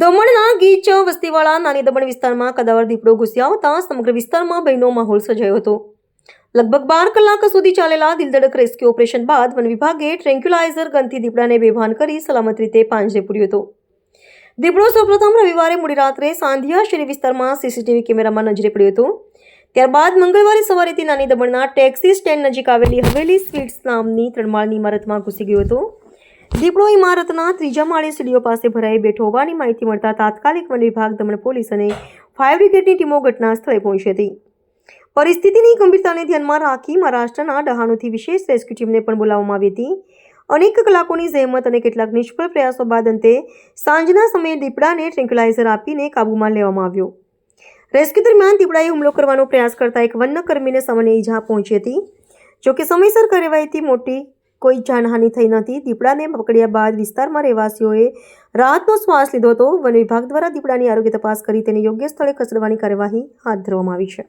દમણના ગીચ વસ્તીવાળા નાની દમણ વિસ્તારમાં કદાવર દીપડો ઘૂસી આવતા સમગ્ર વિસ્તારમાં ભયનો માહોલ સર્જાયો હતો. લગભગ બાર કલાક સુધી ચાલેલા દિલધડક રેસ્ક્યુ ઓપરેશન બાદ વન વિભાગે ટ્રેન્ક્યુલાઇઝર ગનથી દીપડાને બેભાન કરી સલામત રીતે પાંજરે પૂર્યો હતો. દીપડો સૌપ્રથમ રવિવારે મોડી રાત્રે સાંધિયા શેરી વિસ્તારમાં સીસીટીવી કેમેરામાં નજરે પડ્યો હતો. ત્યારબાદ મંગળવારે સવારેથી નાની દમણના ટેક્સી સ્ટેન્ડ નજીક આવેલી હવેલી સ્વીટ્સ નામની ત્રણમાળની ઇમારતમાં ઘૂસી ગયો હતો. દીપડો ઇમારતના ત્રીજા માળે સીડીઓ પાસે ભરાઈ બેઠો હોવાની માહિતી મળતા તાત્કાલિક વન વિભાગ, દમણ પોલીસ અને ફાયર બ્રિગેડની ટીમો ઘટના સ્થળે પહોંચી હતી. પરિસ્થિતિની ગંભીરતાને ધ્યાનમાં રાખી મહારાષ્ટ્રના ડહાણુથી વિશેષ રેસ્ક્યુ ટીમને પણ બોલાવવામાં આવી હતી. અનેક કલાકોની જહેમત અને કેટલાક નિષ્ફળ પ્રયાસો બાદ અંતે સાંજના સમયે દીપડાને ટ્રેન્કલાઇઝર આપીને કાબૂમાં લેવામાં આવ્યો. રેસ્ક્યુ દરમિયાન દીપડાએ હુમલો કરવાનો પ્રયાસ કરતા એક વન્યકર્મીને સામાન્ય ઈજા પહોંચી હતી. જોકે સમયસર કાર્યવાહીથી મોટી કોઈ જાનહાનિ થઈ નથી દીપડાને પકડ્યા બાદ વિસ્તારમાં રહેવાસીઓએ રાહતનો શ્વાસ લીધો હતો. વન વિભાગ દ્વારા દીપડાની આરોગ્ય તપાસ કરી તેને યોગ્ય સ્થળે ખસેડવાની કાર્યવાહી હાથ ધરવામાં આવી છે.